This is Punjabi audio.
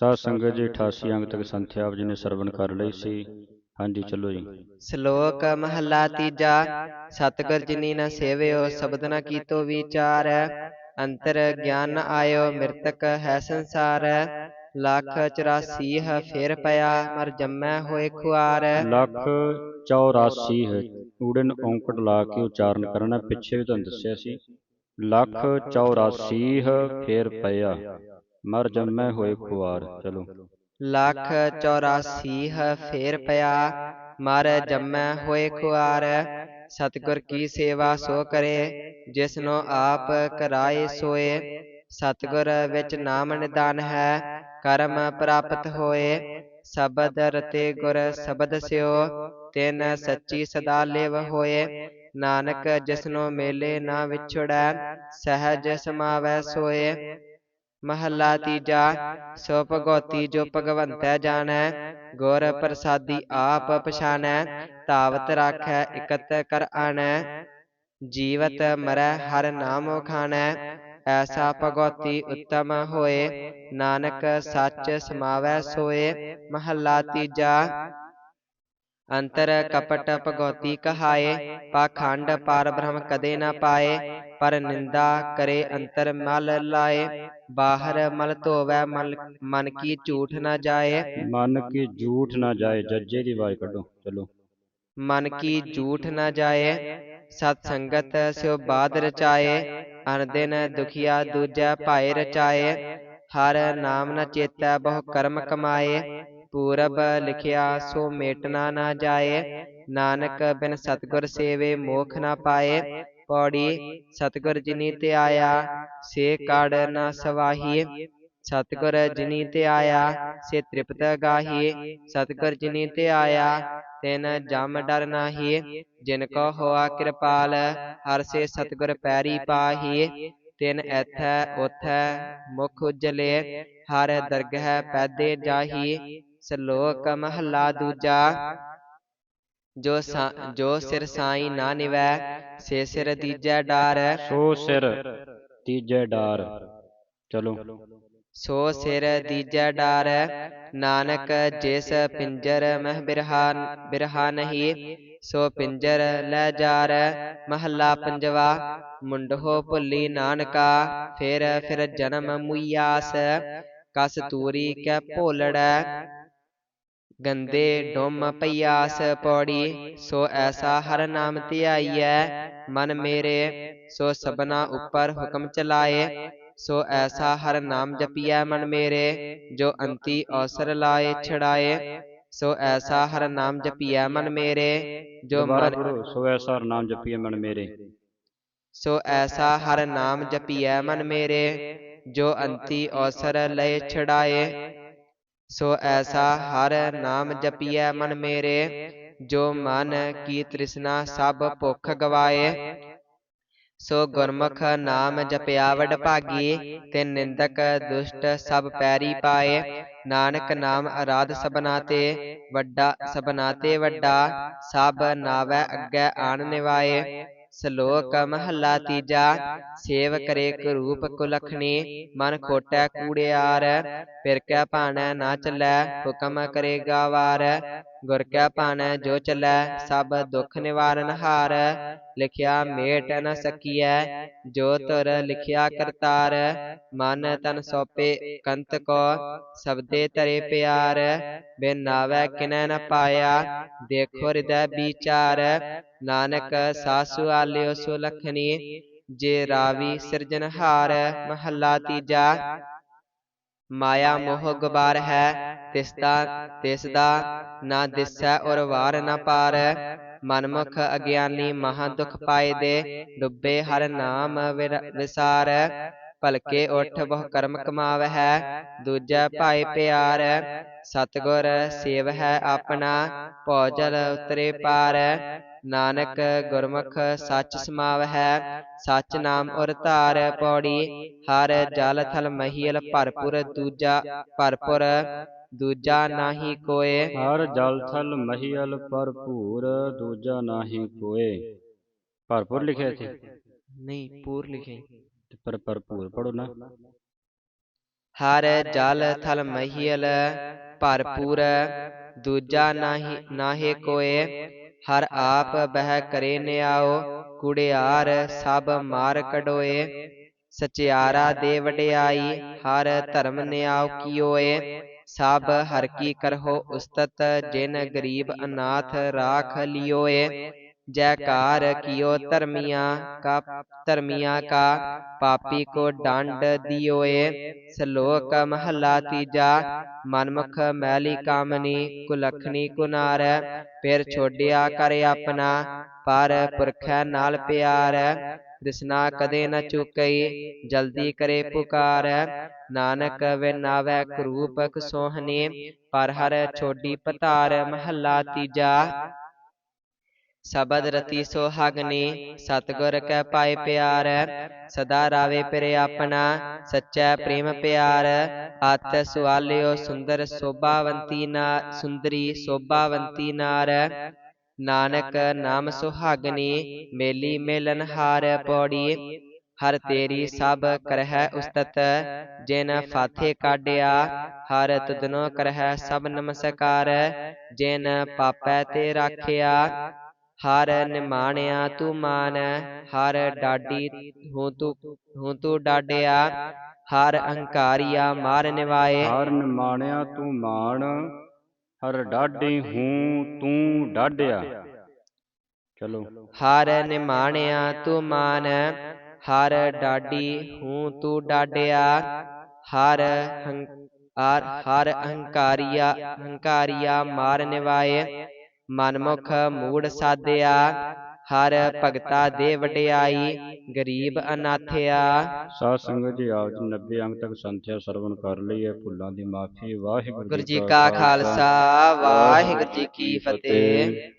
ਸਾਧ ਸੰਗਤ ਜੀ 88 ਅੰਗ ਤੱਕ ਸੰਥਿਆ ਆਪ ਜੀ ਨੇ ਸਰਵਣ ਕਰ ਲਈ ਸੀ। ਹਾਂਜੀ ਚਲੋ ਜੀ। ਸ਼ਲੋਕ ਮਹੱਲਾ ਤੀਜਾ ਸਤਿਗੁਰ ਜਿਨੀ ਨ ਸੇਵਿਓ ਸ਼ਬਦ ਨ ਕੀਤੋ ਵਿਚਾਰ। ਅੰਤਰ ਗਿਆਨ ਆਇਓ ਮਿਰਤਕ ਹੈ ਸੰਸਾਰ। ਲੱਖ 84 ਹੈ ਫੇਰ ਪਿਆ ਮਰ ਜੰਮੈ ਹੋਏ ਖੁਆਰ। ਲੱਖ 84 ਹੈ ਊੜਨ ਔਂਕੜ ਲਾ ਕੇ ਉਚਾਰਨ ਕਰਨਾ ਪਿੱਛੇ ਵੀ ਤੁਹਾਨੂੰ ਦੱਸਿਆ ਸੀ। ਲੱਖ 84 ਹੈ ਫੇਰ ਪਿਆ। ਮਰ ਜੰਮੈ ਹੋਏ ਖੁਆਰ ਚਲੋ। ਲੱਖ 84 ਹੈ ਫੇਰ ਪਿਆ ਮਰ ਜੰਮੈ ਹੋਏ ਖੁਆਰ ਸਤਿਗੁਰ ਕੀ ਸੇਵਾ ਸੋ ਕਰੇ ਜਿਸਨੋ ਆਪ ਕਰਾਏ ਸੋਏ। ਸਤਿਗੁਰ ਵਿੱਚ ਨਾਮ ਨਿਦਾਨ ਹੈ ਕਰਮ ਪ੍ਰਾਪਤ ਹੋਏ। ਸ਼ਬਦ ਰਤੇ ਗੁਰ ਸ਼ਬਦ ਸਿਓ ਤਿਨ ਸੱਚੀ ਸਦਾ ਲੇਵ ਹੋਏ। ਨਾਨਕ ਜਿਸਨੋ ਮੇਲੇ ਨਾ ਵਿਛੜੈ ਸਹਿਜ ਸਮਾਵੈ ਸੋਏ। ਮਹੱਲਾ ਤੀਜਾ ਸੋ ਭਗਉਤੀ ਜੋ ਭਗਵੰਤੈ ਜਾਣੈ ਗੁਰ ਪ੍ਰਸਾਦੀ ਆਪ ਪਛਾਣੈ ਧਾਵਤ ਰਾਖੈ ਇਕਤ ਕਰ ਆਣੈ ਜੀਵਤ ਮਰੈ ਹਰ ਨਾਮ ਖਾਣੈ ਐਸਾ ਭਗਉਤੀ ਉੱਤਮ ਹੋਏ ਨਾਨਕ ਸੱਚ ਸਮਾਵੈ ਸੋਏ ਮਹੱਲਾ ਤੀਜਾ ਅੰਤਰ ਕਪਟ ਭਗਉਤੀ ਕਹਾਏ ਪਾਖੰਡ ਪਰ ਬ੍ਰਹਮ ਕਦੇ ਨਾ ਪਾਏ ਪਰ ਨਿੰਦਾ ਕਰੇ ਅੰਤਰ ਮਲ ਲਾਏ ਬਾਹਰ ਮਲ ਧੋਵੈ ਮਲ ਮਨ ਕੀ ਝੂਠ ਨਾ ਜਾਏ। ਮਨ ਕੀ ਝੂਠ ਨਾ ਜਾਏ ਜੱਜੇ ਦੀ ਆਵਾਜ਼ ਕੱਢੋ ਚਲੋ। ਮਨ ਕੀ ਝੂਠ ਨਾ ਜਾਏ ਸਤ ਸੰਗਤ ਸਿਓ ਬਾਦ ਰਚਾਏ ਅਨ ਦਿਨ ਦੁਖੀਆ ਦੂਜੈ ਭਾਏ ਰਚਾਏ ਹਰ ਨਾਮ ਨ ਚੇਤੈ ਬਹੁ ਕਰਮ ਕਮਾਏ ਪੂਰਬ ਲਿਖਿਆ ਸੋ ਮੇਟਣਾ ਨਾ ਜਾਏ ਨਾਨਕ ਬਿਨ ਸਤਗੁਰ ਸੇਵੇ ਮੋਖ ਨਾ ਪਾਏ ਪੌੜੀ, ਸਤਗੁਰ ਜਿਨੀ ਤੇ ਆਇਆ, ਸੇ ਕੜ ਨਾ ਸਵਾਹੀ। ਸਤਗੁਰ ਜਿਨੀ ਤੇ ਆਇਆ, ਸੇ ਤ੍ਰਿਪਤ ਗਾਹੀ। ਸਤਗੁਰ ਜਿਨੀ ਤੇ ਆਇਆ, ਤਿਨ ਜਮ ਡਰ ਨਾਹੀ। ਜਿਨ ਕੋ ਹੋਆ ਕਿਰਪਾਲ, ਹਰ ਸੇ ਸਤਗੁਰ ਪੈਰੀ ਪਾਹੀ। ਤਿਨ ਐਥੈ ਉਥੈ ਮੁਖ ਉਜਲੇ, ਹਰ ਦਰਗਹਿ ਪੈਦੇ ਜਾਹੀ। ਸ਼ਲੋਕ ਮਹੱਲਾ ਦੂਜਾ ਜੋ ਸਾ ਜੋ ਸਿਰ ਸਾਈ ਨਾ ਨਿਵੈ ਸੇ ਸਿਰ ਦੀਜੈ ਡਾਰ। ਸੋ ਸਿਰ ਤੀਜੇ ਡਾਰ। ਚਲੋ। ਸੋ ਸਿਰ ਦੀਜੈ ਡਾਰ। ਨਾਨਕ ਜਿਸ ਪਿੰਜਰ ਮਹਿ ਬਿਰਹਾ ਬਿਰਹਾ ਨਹੀਂ ਸੋ ਪਿੰਜਰ ਲੈ ਜਾਰ। ਮਹੱਲਾ ਪੰਜਵਾ ਮੁੰਡੋ ਭੁੱਲੀ ਨਾਨਕਾ ਫਿਰ ਫਿਰ ਜਨਮ ਮੁਈਆਸ। ਕਸ ਤੂਰੀ ਕੈ ਭੋਲੜੈ ਗੰਦੇ ਡੁੰਮ ਪਈਆਸ ਪੌੜੀ ਸੋ ਐਸਾ ਹਰ ਨਾਮ ਧਿਆਈਐ ਮਨ ਮੇਰੇ ਸੋ ਸਭਨਾ ਉੱਪਰ ਹੁਕਮ ਚਲਾਏ ਸੋ ਐਸਾ ਹਰ ਨਾਮ ਜਪੀਐ ਮਨ ਮੇਰੇ ਜੋ ਅੰਤੀ ਅਵਸਰ ਲਾਏ ਛੜਾਏ ਸੋ ਐਸਾ ਹਰ ਨਾਮ ਜਪੀਐ ਮਨ ਮੇਰੇ ਜੋ ਦੁਬਾਰਾ ਮਨ ਪੜੋ ਸੋ ਐਸਾ ਹਰ ਨਾਮ ਜਪੀਏ ਮਨ ਮੇਰੇ ਸੋ ਐਸਾ ਹਰ ਨਾਮ ਜਪੀਐ ਮਨ ਮੇਰੇ ਜੋ ਅੰਤੀ ਅਵਸਰ ਲਏ ਛੜਾਏ ਸੋ ਐਸਾ ਹਰ ਨਾਮ ਜਪੀਐ ਮਨ ਮੇਰੇ ਜੋ ਮਨ ਕੀ ਤ੍ਰਿਸ਼ਨਾ ਸਭ ਭੁੱਖ ਗਵਾਏ। ਸੋ ਗੁਰਮੁਖ ਨਾਮ ਜਪਿਆ ਵਡ ਭਾਗੀ ਤੇ ਨਿੰਦਕ ਦੁਸ਼ਟ ਸਭ ਪੈਰੀ ਪਾਏ। ਨਾਨਕ ਨਾਮ ਅਰਾਧ ਸਬਨਾ ਤੇ ਵੱਡਾ ਸਬਨਾ ਤੇ ਵੱਡਾ ਸਭ ਨਾਵੈ ਅੱਗੇ ਆਣ ਨਿਵਾਏ। ਸ਼ਲੋਕ ਮਹੱਲਾ ਤੀਜਾ ਸੇਵ ਕਰੇ ਕਰੂਪ ਕੁਲਖਣੀ, ਮਨ ਖੋਟੈ ਕੂੜਿਆਰ, ਫਿਰ ਕੈ ਭਾਣੈ ਨਾ ਚੱਲੈ, ਹੁਕਮ ਕਰੇਗਾ ਵਾਰ ਗੁਰ ਕੈ ਭਾਣੈ ਜੋ ਚੱਲੈ, ਸਭ ਦੁਖ ਨਿਵਾਰਨ ਹਾਰ ਲਿਖਿਆ ਮੇਟ ਨ ਸਕੀਐ ਜੋ ਤੁਰ ਲਿਖਿਆ ਕਰਤਾਰ ਮਨ ਤਨ ਸੋਪੇ ਕੰਤ ਕੋ ਸਬਦੇ ਤਰੇ ਪਿਆਰ ਬਿਨ ਨਾਵੈ ਕਿਨੈ ਨ ਪਾਇਆ ਦੇਖੋ ਹਿਰਦੈ ਵਿਚਾਰ ਨਾਨਕ ਸਾਸੂ ਆਲਿਓ ਸੋ ਲਖਣੀ ਜੇ ਰਾਵੀ ਸਿਰਜਨਹਾਰ ਮਹੱਲਾ ਤੀਜਾ ਮਾਇਆ ਮੋਹ ਗੁਬਾਰ ਹੈ ਤਿਸਦਾ ਤਿਸਦਾ ਨਾ ਦਿਸੈ ਔਰ ਵਾਰ ਨਾ ਪਾਰ ਮਨਮੁਖ ਅਗਿਆਨੀ ਮਹਾ ਦੁਖ ਪਾਏ ਦੇ ਡੁੱਬੇ ਹਰ ਨਾਮ ਵਿਸਾਰ ਭਲਕੇ ਉਠ ਬਹੁ ਕਰਮ ਕਮਾਵ ਹੈ ਦੂਜਾ ਪਿਆਰ ਸਤਗੁਰ ਸੇਵ ਹੈ ਆਪਣਾ ਭੌਜਲ ਉਤਰੇ ਪਾਰ ਨਾਨਕ ਗੁਰਮੁਖ ਸੱਚ ਸਮਾਵ ਹੈ ਸੱਚ ਨਾਮ ਔਰ ਧਾਰ ਪੌੜੀ ਹਰ ਜਲ ਥਲ ਮਹੀਲ ਭਰਪੁਰ ਦੂਜਾ ਭਰਪੁਰ ਦੂਜਾ ਨਾਹੀ ਕੋਏ। ਹਰ ਜਲ ਥਲ ਮਹੀਲ ਭਰਪੂਰ ਦੂਜਾ ਨਾਹੀ ਕੋਏ। ਭਰਪੂਰ ਲਿਖਿਆ ਇੱਥੇ? ਨਹੀਂ ਪੂਰ ਲਿਖੇ। ਤੇ ਪਰ ਭਰਪੂਰ ਪੜੋ ਨਾ। ਹਰ ਜਲ ਥਲ ਮਹੀਲ ਭਰਪੂਰ ਦੂਜਾ ਨਾਹੀ ਨਾਹੇ ਕੋਏ। ਹਰ ਆਪ ਬਹਿ ਕਰੇ ਨਿਆਓ ਕੁੜਿਆਰ ਸਭ ਮਾਰ ਕਢੋਏ। ਸਚਿਆਰਾ ਦੇ ਵਡਿਆਈ ਹਰ ਧਰਮ ਨਿਆਉ ਕੀਓਏ। ਸਭ ਹਰ ਕੀ ਕਰਹੁ ਉਸਤਤ ਜਿਨ ਗਰੀਬ ਅਨਾਥ ਰਾਖ ਲਿਓਏ ਜੈਕਾਰ ਕੀਓ ਧਰਮੀਆਂ ਕਾ ਧਰਮੀਆਂ ਕਾ ਪਾਪੀ ਕੋ ਡੰਡ ਦਿਓਏ ਸ਼ਲੋਕ ਮਹੱਲਾ ਤੀਜਾ ਮਨਮੁਖ ਮੈਲੀ ਕਾਮਨੀ ਕੁਲਖਣੀ ਕੁਨਾਰ ਫਿਰ ਛੋਡਿਆ ਕਰ ਆਪਣਾ ਪਰ ਪੁਰਖੈ ਨਾਲ ਪਿਆਰ ਦਿਸਨਾ ਕਦੇ ਨ ਚੁਕਈ ਜਲਦੀ ਕਰੇ ਪੁਕਾਰ। ਨਾਨਕ ਵਿਨਾਵੈ ਕਰੂਪ ਕਸੋਹਨੇ ਪਰ ਹਰ ਛੋਡੀ ਪਤਾਰ ਮਹੱਲਾ ਤੀਜਾ। ਸਬਦ ਰਤੀ ਸੁਹਾਗਨੀ ਸਤਿਗੁਰ ਕੈ ਪਾਏ ਪਿਆਰ ਸਦਾ ਰਾਵੇ ਪਿਰ ਆਪਣਾ ਸੱਚਾ ਪ੍ਰੇਮ ਪਿਆਰ। ਅਤ ਸੁਆਲਿਓ ਸੁੰਦਰ ਸੋਭਾਵੰਤੀ ਨਾ ਸੁੰਦਰੀ ਸੋਭਾਵੰਤੀ ਨਾਰ। ਨਾਨਕ ਨਾਮ ਸੁਹਾਗਨੀ ਮੇਲੀ ਮੇਲਨ ਹਾਰ ਪੌੜੀ। ਹਰ ਤੇਰੀ ਸਭ ਕਰਹਿ ਉਸਤਤ ਜਿਨ ਫਾਥੇ ਕਾਢਿਆ ਹਰ ਤੁਧਨੋ ਕਰਹਿ ਸਭ ਨਮਸਕਾਰ ਜਿਨ ਪਾਪੈ ਤੇ ਰਾਖਿਆ ਹਰ ਨਿਮਾਣਿਆ ਤੂੰ ਮਾਨ ਹਰ ਡਾਡੀ ਹੂੰ ਤੂੰ ਹੂੰ ਤੂੰ ਡਾਡਿਆ ਹਰ ਅਹੰਕਾਰੀਆ ਮਾਰ ਨਿਵਾਏ। ਹਰ ਨਿਮਾਣਿਆ ਤੂੰ ਮਾਣ ਹਰ ਡਾਢੀ ਹੂੰ ਤੂੰ ਡਾਢਿਆ। ਚਲੋ। ਹਰ ਨਿਮਾਣਿਆ ਤੂੰ ਮਾਨ ਹਰ ਡਾਡੀ ਹੂੰ ਤੂੰ ਡਾਡਿਆ ਹਰ ਹੰ- ਹਰ ਹਰ ਅਹੰਕਾਰੀਆ ਅਹੰਕਾਰੀਆ ਮਾਰ ਨਿਵਾਏ ਮਨਮੁਖ ਮੂੜ ਸਾਧਿਆ। ਹਰ ਭਗਤਾ ਦੇ ਵਡਿਆਈ ਗਰੀਬ ਅਨਾਥਿਆ। ਸਾਧ ਸੰਗਤ ਜੀ ਆਪ ਜੀ 90 ਅੰਕ ਤੱਕ ਸੰਥਿਆ ਸਰਵਨ ਕਰ ਲਈ ਹੈ। ਭੁੱਲਾਂ ਦੀ ਮਾਫੀ ਵਾਹਿਗੁਰੂ ਗੁਰੂ ਜੀ ਕਾ ਖਾਲਸਾ। ਵਾਹਿਗੁਰੂ ਜੀ ਕੀ ਫਤਿਹ।